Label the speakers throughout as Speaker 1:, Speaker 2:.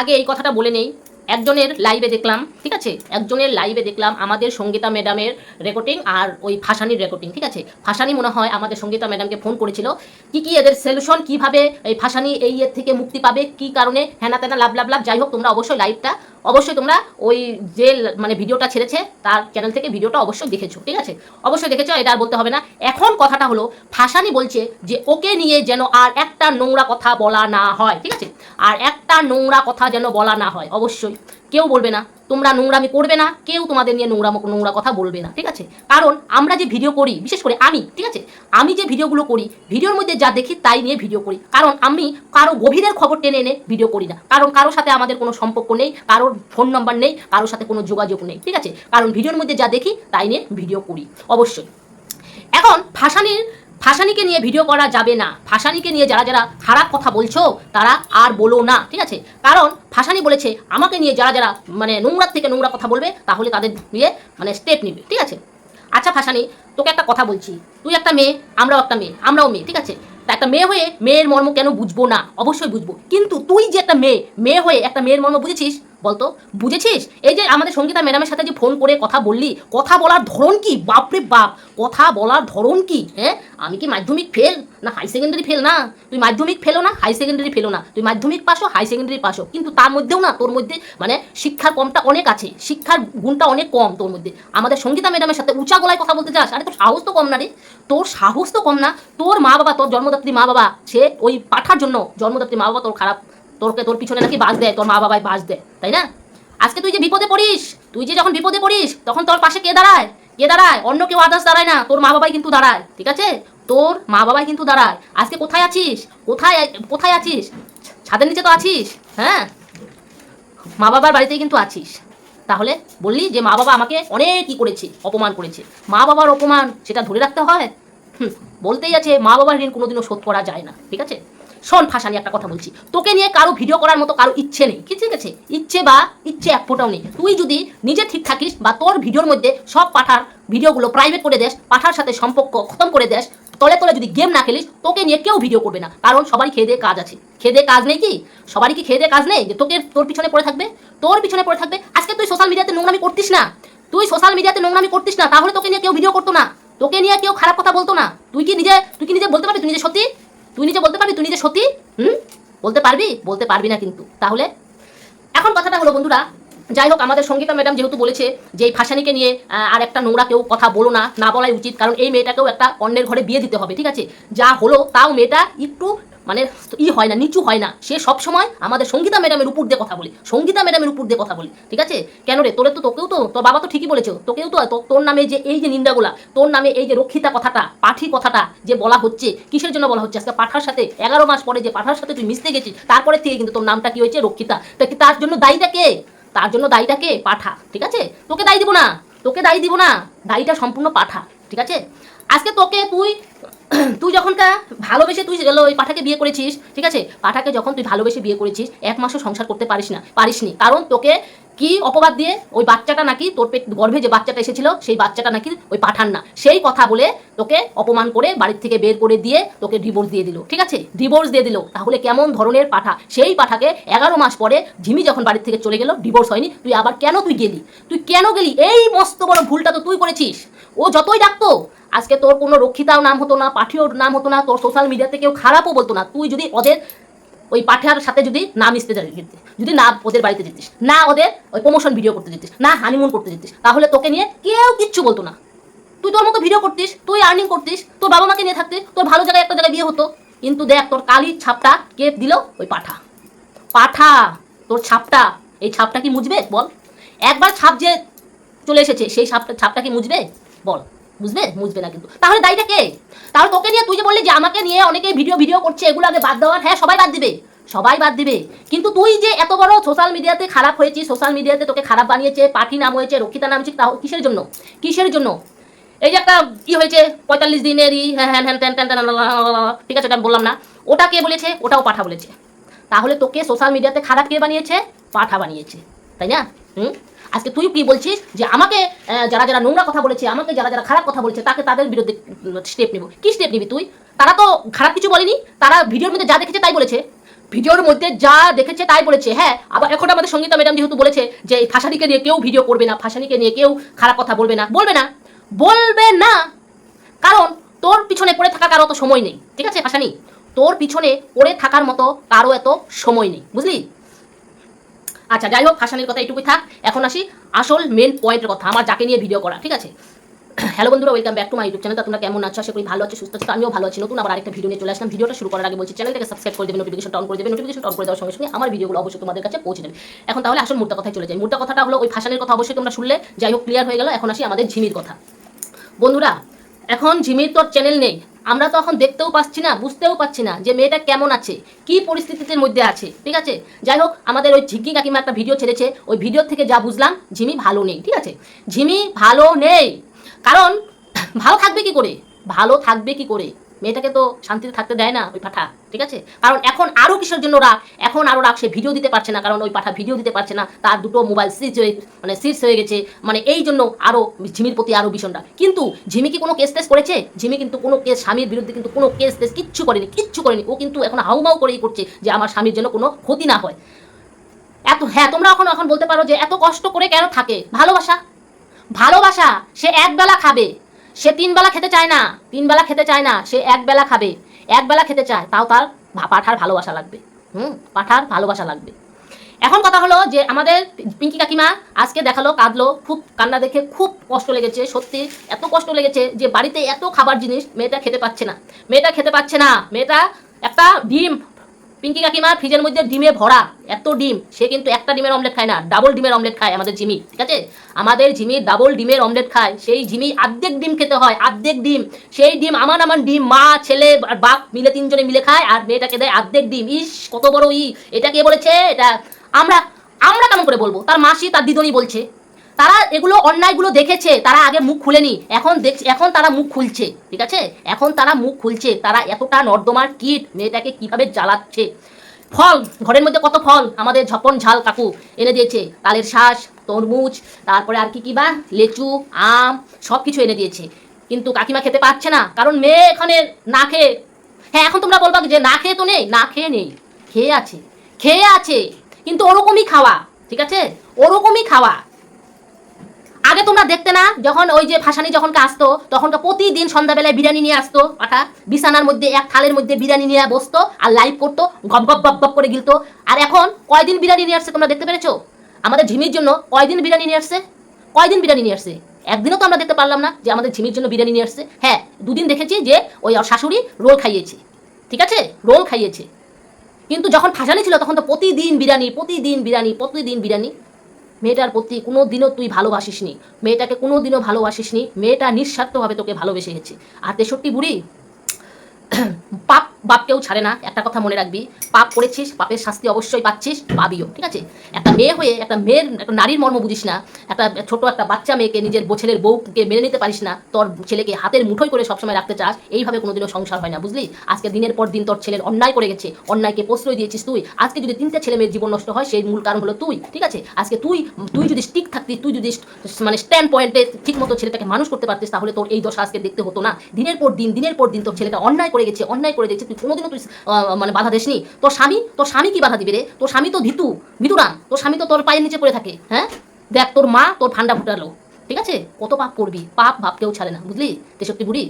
Speaker 1: আগে এই কথাটা বলে নেই। একজনের লাইভে দেখলাম, ঠিক আছে? একজনের লাইভে দেখলাম আমাদের সঙ্গীতা ম্যাডামের রেকর্ডিং আর ওই ফাঁসানির রেকর্ডিং ঠিক আছে? ফাঁসানি মনে হয় আমাদের সঙ্গীতা ম্যাডামকে ফোন করেছিল। কি কি এদের সলিউশন কীভাবে এই ফাঁসানি এই এর থেকে মুক্তি পাবে? কি কারণে? হ্যানা তেনা, লাভ লাভ লাভ। যাই হোক, তোমরা অবশ্যই লাইভটা অবশ্যই তোমরা ওই যে মানে ভিডিওটা ছেড়েছে, তার চ্যানেল থেকে ভিডিওটা অবশ্যই দেখেছ, ঠিক আছে? অবশ্যই দেখেছ, এটা আর বলতে হবে না। এখন কথাটা হলো ফাঁসানি বলছে যে, ওকে নিয়ে যেন আর একটা নোংরা কথা বলা না হয়, ঠিক আছে? আর একটা নোংরা কথা যেন বলা না হয়, অবশ্যই। কেউ বলবে না, তোমরা নোংরামি করবে না, কেউ তোমাদের নিয়ে নোংরা নোংরা কথা বলবে না, ঠিক আছে? কারণ আমরা যে ভিডিও করি, বিশেষ করে আমি, ঠিক আছে? আমি যে ভিডিওগুলো করি ভিডিওর মধ্যে যা দেখি তাই নিয়ে ভিডিও করি। কারণ আমি কারও গভীরের খবর টেনে এনে ভিডিও করি না। কারণ কারোর সাথে আমাদের কোনো সম্পর্ক নেই, কারোর ফোন নাম্বার নেই, কারোর সাথে কোনো যোগাযোগ নেই, ঠিক আছে? কারণ ভিডিওর মধ্যে যা দেখি তাই নিয়ে ভিডিও করি, অবশ্যই। এখন ফাঁসানির ফাঁসানিকে নিয়ে ভিডিও করা যাবে না। ফাঁসানিকে নিয়ে যারা যারা খারাপ কথা বলছো, তারা আর বলো না, ঠিক আছে? কারণ ফাঁসানি বলেছে, আমাকে নিয়ে যারা যারা মানে নোংরার থেকে নোংরা কথা বলবে, তাহলে তাদের নিয়ে মানে স্টেপ নিবে, ঠিক আছে? আচ্ছা ফাঁসানি তোকে একটা কথা বলছি। তুই একটা মেয়ে, আমরাও একটা মেয়ে, আমরাও মেয়ে, ঠিক আছে? তা একটা মেয়ে হয়ে মেয়ের মর্ম কেন বুঝব না? অবশ্যই বুঝব। কিন্তু তুই যে একটা মেয়ে মেয়ে হয়ে একটা মেয়ের মর্ম বুঝেছিস বলতো? বুঝেছিস? এই যে আমাদের সঙ্গীতা ম্যাডামের সাথে যে ফোন করে কথা বললি, কথা বলার ধরন কি? বাপরে বাপ, কথা বলার ধরন কি? হ্যাঁ? আমি কি মাধ্যমিক ফেল না হাই সেকেন্ডারি ফেল না। তুই মাধ্যমিক ফেলো না হাই সেকেন্ডারি ফেলো না। তুই মাধ্যমিক পাসও হাই সেকেন্ডারি পাসও কিন্তু তার মধ্যেও না, তোর মধ্যে মানে শিক্ষার কমটা অনেক আছে। শিক্ষার গুণটা অনেক কম তোর মধ্যে। আমাদের সঙ্গীতা ম্যাডামের সাথে উঁচা গলায় কথা বলতে চাস আরে তোর সাহস তো কম না রে। তোর সাহস তো কম না। তোর মা বাবা, তোর জন্মদাত্রী মা বাবা, সে ওই পাঠার জন্য জন্মদাত্রী মা বাবা তোর খারাপ তোরকে তোর পিছনে নাকি বাস দেয়, তোর মা বাবাই বাস দেয়, তাই না? আজকে তুই যে বিপদে পড়িস, তুই যে যখন বিপদে পড়িস, তখন তোর পাশে কে দাঁড়ায়? কে দাঁড়ায়? অন্য কেউ আদার্স দাঁড়ায় না, তোর মা বাবাই কিন্তু দাঁড়ায়, ঠিক আছে? তোর মা বাবাই কিন্তু দাঁড়ায়। আজকে কোথায় আছিস? কোথায় কোথায় আছিস? ছাদের নিচে তো আছিস হ্যাঁ? মা বাবার বাড়িতেই কিন্তু আছিস। তাহলে বললি যে মা বাবা আমাকে অনেক করেছে, অপমান করেছে। মা বাবার অপমান সেটা ধরে রাখতে হয়? বলতেই আছে মা বাবার ঋণ কোনোদিনও শোধ করা যায় না, ঠিক আছে? শোন ফাঁসানি একটা কথা বলছি। তোকে নিয়ে কারও ভিডিও করার মতো কারও ইচ্ছে নেই। কি ঠিক আছে? ইচ্ছে বা ইচ্ছে এক ফোটাও নেই। তুই যদি নিজে ঠিক থাকিস বা তোর ভিডিওর মধ্যে সব পাঠার ভিডিওগুলো প্রাইভেট করে দেস, পাঠার সাথে সম্পর্ক খতম করে দেস, তলে তলে যদি গেম না খেলিস, তোকে নিয়ে কেউ ভিডিও করবে না। কারণ সবারই খেয়ে দিয়ে কাজ আছে। খেয়ে কাজ নেই কি? সবারই কি খেয়ে কাজ নেই? যে তোকে তোর পিছনে পড়ে থাকবে? তোর পিছনে পড়ে থাকবে? আজকে তুই সোশ্যাল মিডিয়াতে নোংরামি করতিস না। তুই সোশ্যাল মিডিয়াতে নোংরামি করতিস না। তাহলে তোকে নিয়ে কেউ ভিডিও করতো না। তোকে নিয়ে কেউ খারাপ কথা বলতো না। তুই কি নিজে, তুই কি নিজে বলতে পারবি? তুই নিজে সত্যি? তুই নিজে বলতে পারবি? তুই নিজে সত্যি? হুম? বলতে পারবি? বলতে পারবি না কিন্তু। তাহলে? এখন কথাটা হলো, বন্ধুরা, যাই হোক, আমাদের সঙ্গীতা ম্যাডাম যেহেতু বলেছে যে এই ফাঁসানিকে নিয়ে আর একটা নোংরা কেউ কথা বলো না না বলাই উচিত, কারণ এই মেয়েটাকেও একটা অন্যের ঘরে বিয়ে দিতে হবে, ঠিক আছে? যা হলো, তাও মেয়েটা একটু মানে ই হয় না, নিচু হয় না। সে সব সময় আমাদের সঙ্গীতা ম্যাডামের উপর দিয়ে কথা বলে, সঙ্গীতা ম্যাডামের উপর দিয়ে কথা বলে, ঠিক আছে? কেন রে? তোরে তো তোকেও তো তোর বাবা তো ঠিকই বলেছে, তোকেও তো তোর নামে যে এই যে নিন্দাগুলা, তোর নামে এই যে রক্ষিতা কথাটা, পাঠি কথাটা যে বলা হচ্ছে, কিসের জন্য বলা হচ্ছে? আজকে পাঠার সাথে এগারো মাস পরে যে পাঠার সাথে তুই মিশতে গেছিস তারপরে থেকে কিন্তু তোর নামটা কি হয়েছে? রক্ষিতা। তা তার জন্য দায়ীটা কে? তার জন্য দায়ীটা কে? পাঠা, ঠিক আছে? তোকে দায়ী দিব না, তোকে দায়ী দিব না, দায়ীটা সম্পূর্ণ পাঠা, ঠিক আছে? আজকে তোকে তুই তুই যখনটা ভালোবেসে তুই গেলো ওই পাঠাকে বিয়ে করেছিস, ঠিক আছে? পাঠাকে যখন তুই ভালোবেসে বিয়ে করেছিস, এক মাসও সংসার করতে পারিস না, পারিসনি। কারণ তোকে কি অপবাদ দিয়ে ওই বাচ্চাটা নাকি তোর পেট গর্ভে যে বাচ্চাটা এসেছিল, সেই বাচ্চাটা নাকি ওই পাঠান না। সেই কথা বলে তোকে অপমান করে বাড়ির থেকে বের করে দিয়ে তোকে ডিভোর্স দিয়ে দিল, ঠিক আছে? ডিভোর্স দিয়ে দিল। তাহলে কেমন ধরনের পাঠা? সেই পাঠাকে এগারো মাস পরে ঝিমি যখন বাড়ির থেকে চলে গেল ডিভোর্স হয়নি, তুই আবার কেন তুই গেলি? তুই কেন গেলি? এই মস্ত বড় ভুলটা তো তুই করেছিস। ও যতই ডাকতো, আজকে তোর কোনো রক্ষিতাও নাম হতো না পাঠিও নাম হতো না, তোর সোশ্যাল মিডিয়াতে কেউ খারাপও বলতো না। তুই যদি ওদের ওই পাঠার সাথে যদি না মিশতে যেতিস যদি না ওদের বাড়িতে যেতিস, না ওদের ওই প্রমোশন ভিডিও করতে যেতিস, না হানিমুন করতে যেতিস, তাহলে তোকে নিয়ে কেউ কিচ্ছু বলতো না। তুই তোর মতো ভিডিও করতিস, তুই আর্নিং করতিস, তোর বাবা মাকে নিয়ে থাকতিস, তোর ভালো জায়গায় একটা জায়গায় বিয়ে হতো, কিন্তু দেখ তোর কালির ছাপটা কে দিল? ওই পাঠা। পাঠা, তোর ছাপটা, এই ছাপটা কি মুছবে? বল। একবার ছাপ যে চলে এসেছে, সেই ছাপটা ছাপটা কি মুছবে? বল। বুঝবে বুঝবে না কিন্তু তাহলে দায়ীটা কে তাহলে তোকে নিয়ে তুই যে বললি যে আমাকে নিয়ে অনেকে ভিডিও ভিডিও করছে এগুলো আগে বাদ দেওয়ার হ্যাঁ সবাই বাদ দিবে সবাই বাদ দিবে কিন্তু তুই যে এত বড় সোশ্যাল মিডিয়াতে খারাপ হয়েছিস সোশ্যাল মিডিয়াতে তোকে খারাপ বানিয়েছে পাঠি নাম হয়েছে রক্ষিতা নাম হয়েছে তাও কিসের জন্য কিসের জন্য এই যে একটা কি হয়েছে পঁয়তাল্লিশ দিনেরই হ্যাঁ হ্যাঁ হ্যাঁ ট্যান ট্যান ঠিক আছে বললাম না ওটা কে বলেছে ওটাও পাঠা বলেছে তাহলে তোকে সোশ্যাল মিডিয়াতে খারাপ কে বানিয়েছে পাঠা বানিয়েছে তাই না হুম আজকে তুই কি বলছিস যে আমাকে যারা যারা নোংরা কথা বলেছে, আমাকে যারা যারা খারাপ কথা বলেছে, তাকে তাদের বিরুদ্ধে স্টেপ নেব। কি স্টেপ নিবি তুই? তারা তো খারাপ কিছু বলেনি, তারা ভিডিওর মধ্যে যা দেখেছে তাই বলেছে। ভিডিওর মধ্যে যা দেখেছে তাই বলেছে হ্যাঁ আবার এখন আমাদের সঙ্গীতা ম্যাডাম যেহেতু বলেছে যে ফাঁসানিকে নিয়ে কেউ ভিডিও করবে না, ফাঁসানিকে নিয়ে কেউ খারাপ কথা বলবে না বলবে না। বলবে না। কারণ তোর পিছনে পড়ে থাকার কারও তো সময় নেই, ঠিক আছে, ফাঁসানি? তোর পিছনে পড়ে থাকার মতো কারও এত সময় নেই, বুঝলি? আচ্ছা যাই হোক ফাঁসানির কথা এটুকুই থাক। এখন আসি আসল মেন পয়েন্টের কথা, আমার যাকে নিয়ে ভিডিও করা, ঠিক আছে? হ্যালো বন্ধুরা welcome back to my YouTube channel তোমরা কেমন আছো? আশা করি ভালো আছো, সুস্থ আছো, আমিও ভালো আছি। নতুন আবার আরেকটা ভিডিও নিয়ে চলে আসলাম। ভিডিওটা শুরু করার আগে বলছি চ্যানেলটাকে সাবস্ক্রাইব করে দেবে নোটিফিকেশন অন করে দেবে। নোটিফিকেশন অন করে দেওয়ার সঙ্গে সঙ্গে আমার ভিডিওগুলো অবশ্যই তোমাদের কাছে পৌঁছে দেবে। এখন তাহলে আসল মুদ্রা কথায় চলে যাই। মুদ্রা কথাটা হলো, ওই ফাঁসানির কথা অবশ্যই তোমরা শুনলে। যাই হোক ক্লিয়ার হয়ে গেল। এখন আসি আমাদের ঝিমির কথা। বন্ধুরা, এখন ঝিমির তোর চ্যানেল নেই। আমরা তো এখন দেখতেও পাচ্ছি না, বুঝতেও পাচ্ছি না যে মেয়েটা কেমন আছে, কি পরিস্থিতির মধ্যে আছে, ঠিক আছে? যাই হোক, আমাদের ওই ঝিকি কাকিমা একটা ভিডিও ছেড়েছে, ওই ভিডিও থেকে যা বুঝলাম, ঝিমি ভালো নেই, ঠিক আছে? ঝিমি ভালো নেই, কারণ ভালো থাকবে কি করে? ভালো থাকবে কি করে? মেয়েটাকে তো শান্তিতে থাকতে দেয় না ওই পাঠা, ঠিক আছে? কারণ এখন আরও কিসের জন্য রাগ? এখন আরও রাগ সে ভিডিও দিতে পারছে না, কারণ ওই পাঠা ভিডিও দিতে পারছে না, তার দুটো মোবাইল সিজ হয়ে মানে সিজ হয়ে গেছে মানে এই জন্য আরও ঝিমির প্রতি আরও ভীষণটা কিন্তু ঝিমি কি কোনো কেস টেস করেছে? ঝিমি কিন্তু কোনো কেস স্বামীর বিরুদ্ধে কিন্তু কোনো কেস টেস কিচ্ছু করেনি কিচ্ছু করেনি। ও কিন্তু এখন হাউমাউ করেই করছে যে আমার স্বামীর জন্য কোনো ক্ষতি না হয়। এত হ্যাঁ তোমরা এখন এখন বলতে পারো যে এত কষ্ট করে কেন থাকে? ভালোবাসা? ভালোবাসা সে একবেলা খাবে। সে তিন বেলা খেতে চায় না, তিন বেলা খেতে চায় না, সে এক বেলা খাবে। এক বেলা খেতে চায়, তাও তার পাঠার ভালোবাসা লাগবে। হুম, পাঠার ভালোবাসা লাগবে। এখন কথা হলো যে আমাদের পিঙ্কি কাকিমা আজকে দেখাল, কাঁদলো, খুব কান্না দেখে খুব কষ্ট লেগেছে, সত্যি এত কষ্ট লেগেছে যে বাড়িতে এত খাবার জিনিস মেয়েটা খেতে পাচ্ছে না। মেয়েটা খেতে পাচ্ছে না। মেয়েটা একটা ডিম পিঙ্কি কাকিমা ফ্রিজের মধ্যে ডিমে ভরা, এত ডিম, সে কিন্তু একটা ডিমের অমলেট খায় না ডাবল ডিমের অমলেট খায় আমাদের জিমি, ঠিক আছে? আমাদের জিমি ডাবল ডিমের অমলেট খায়, সেই জিমি আর্ধেক ডিম খেতে হয়, আর্ধেক ডিম, সেই ডিম আমার আমার ডিম, মা, ছেলে আর বাপ মিলে তিনজনে মিলে খায়, আর মেয়েটাকে দেয় আর্ধেক ডিম, ইস, কত বড় ই, এটা কে বলেছে? এটা আমরা আমরা কেমন করে বলব? তার মাসি, তার দিদনি বলছে তারা এগুলো অন্যায়গুলো দেখেছে, তারা আগে মুখ খুলেনি। এখন দেখ এখন তারা মুখ খুলছে, ঠিক আছে? এখন তারা মুখ খুলছে, তারা এতটা নর্দমার কিট, মেয়েটাকে কীভাবে জ্বালাচ্ছে? ফল, ঘরের মধ্যে কত ফল? আমাদের ঝপন ঝাল কাকু এনে দিয়েছে। তালের শ্বাস তরমুজ, তারপরে আর কি কি বা? লেচু, আম সব কিছু এনে দিয়েছে। কিন্তু কাকিমা খেতে পারছে না, কারণ মেয়ে এখানে না খেয়ে হ্যাঁ এখন তোমরা বলবা যে না খেয়ে তো নেই? না খেয়ে নেই। খেয়ে আছে। খেয়ে আছে। কিন্তু ওরকমই খাওয়া, ঠিক আছে? ওরকমই খাওয়া। আগে তোমরা দেখতে না, যখন ওই যে ভাসানি যখন আসতো, তখন তো প্রতিদিন সন্ধ্যাবেলায় বিরিয়ানি নিয়ে আসতো পাঠা বিছানার মধ্যে, এক থালের মধ্যে বিরিয়ানি নিয়ে বসতো আর লাইভ করতো, গপ গপ গপ গপ করে গিলতো। আর এখন কয়দিন বিরিয়ানি নিয়ে আসছে তোমরা দেখতে পেরেছ? আমাদের ঝিমির জন্য কয়দিন বিরিয়ানি নিয়ে আসছে? কয়দিন বিরিয়ানি নিয়ে আসছে? একদিনও তো আমরা দেখতে পারলাম না যে আমাদের ঝিমির জন্য বিরিয়ানি নিয়ে আসছে। হ্যাঁ দুদিন দেখেছি যে ওই শাশুড়ি রোল খাইয়েছে। ঠিক আছে? রোল খাইয়েছে। কিন্তু যখন ফাঁসানি ছিল, তখন তো প্রতিদিন বিরিয়ানি প্রতিদিন বিরিয়ানি প্রতিদিন বিরিয়ানি। মেয়েটার প্রতি কোনো দিনও তুই ভালোবাসিস নি মেয়েটাকে কোনো দিনও ভালোবাসিস নি মেয়েটা নিঃস্বার্থভাবে তোকে ভালোবেসে গেছে। আর তেষট্টি বুড়ি, পাপ বাপকেও ছাড়ে না। একটা কথা মনে রাখবি, পাপ করেছিস, পাপের শাস্তি অবশ্যই পাচ্ছিস, পাবিও, ঠিক আছে? একটা মেয়ে হয়ে, একটা মেয়ের, একটা নারীর মর্ম বুঝিস না, একটা ছোট একটা বাচ্চা মেয়েকে নিজের ছেলের বউকে মেনে নিতে পারিস না, তোর ছেলেকে হাতের মুঠোই করে সবসময় রাখতে চাস, এইভাবে কোনোদিনও সংসার হয় না, বুঝলি? আজকে দিনের পর দিন তোর ছেলের অন্যায় করে গেছে, অন্যায়কে প্রশ্রয় দিয়েছিস তুই, আজকে যদি তিনটে ছেলে মেয়ের জীবন নষ্ট হয়, সেই মূল কারণ হলো তুই, ঠিক আছে? আজকে তুই তুই যদি স্টিক থাকতিস তুই যদি মানে স্ট্যান্ড পয়েন্টে ঠিক মতো ছেলেটাকে মানুষ করতে পারতিস, তাহলে তোর এই দশা আজকে দেখতে হতো না। দিনের পর দিন, দিনের পর দিন তোর ছেলেটা অন্যায় করে গেছে, অন্যায় করে গেছে তুই কোনোদিনও তুই মানে বাধা দিসনি। তোর স্বামী তোর স্বামী কি বাধা দিবে রে? তোর স্বামী তো ভিতু, ভিতুরাম। তোর স্বামী তো তোর পায়ের নিচে পড়ে থাকে হ্যাঁ? দেখ, তোর মা তোর ঠান্ডা ফুটালো, ঠিক আছে? কত পাপ করবি, পাপ ভাব কেউ ছাড়ে না, বুঝলি? তেষট্টি বুড়ি।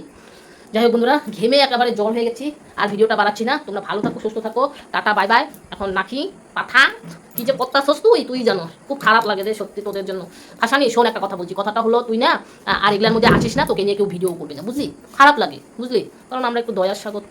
Speaker 1: যাই হোক বন্ধুরা, ঘেমে একেবারে জল হয়ে গেছি, আর ভিডিওটা বাড়াচ্ছি না। তোমরা ভালো থাকো, সুস্থ থাকো, টাটা, বাই বাই। এখন নাকি পাঠা কি যে সস তুই তুই জানো, খুব খারাপ লাগে রে সত্যি তোদের জন্য। আসানি শোন একটা কথা বলছি, কথাটা হলো তুই না আর এগুলার মধ্যে আসিস না, তোকে নিয়ে কেউ ভিডিও করবে না, বুঝলি? খারাপ লাগে, বুঝলি? কারণ আমরা একটু দয়ার স্বাগত